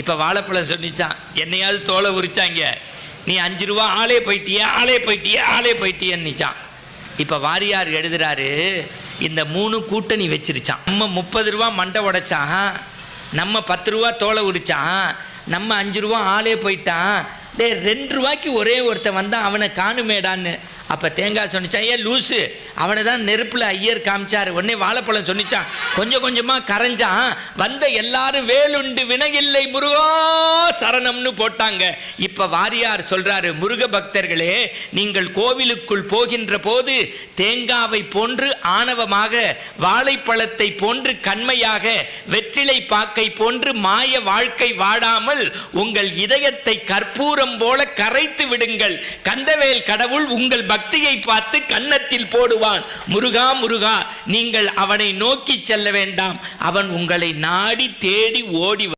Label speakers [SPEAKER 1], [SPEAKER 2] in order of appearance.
[SPEAKER 1] இப்போ வாழைப்பழம் சொன்னிச்சான் என்னையாவது தோலை உரிச்சாங்க. நீ அஞ்சு ரூபா ஆளே போயிட்டியே ஆளே போயிட்டியே ஆளே போயிட்டியன்னுச்சான். இப்போ வாரியார் எழுதுறாரு இந்த மூணு கூட்டணி வச்சிருச்சான். நம்ம முப்பது ரூபா மண்டை உடைச்சான் நம்ம பத்து ரூபா தோலை உரிச்சான் நம்ம அஞ்சு ரூபா ஆளே போயிட்டான் டே ரெண்டு ரூபாய்க்கு ஒரே ஒருத்தன் வந்தான் அவனை காணுமேடான்னு அப்போ தேங்காய் சொன்னிச்சான் ஏன் லூசு. அவனை தான் நெருப்பில் ஐயர் காமிச்சார். உடனே வாழைப்பழம் சொன்னிச்சான். கொஞ்சம் கொஞ்சமாக கரைஞ்சான். வந்த எல்லாரும் வேலுண்டு வினையில்லை முருகா சரணம்னு போட்டாங்க. இப்போ வாரியார் சொல்கிறாரு முருக பக்தர்களே நீங்கள் கோவிலுக்குள் போகின்ற போது தேங்காவை போன்று ஆணவமாக வாழைப்பழத்தை போன்று கண்மையாக வெற்றிலை பாக்கை போன்று மாய வாழ்க்கை வாடாமல் உங்கள் இதயத்தை கற்பூரம் போல கரைத்து விடுங்கள். கந்தவேல் கடவுள் உங்கள் கத்தியை பார்த்து கன்னத்தில் போடுவான் முருகா முருகா நீங்கள் அவனை நோக்கி செல்ல வேண்டாம். அவன் உங்களை நாடி தேடி ஓடி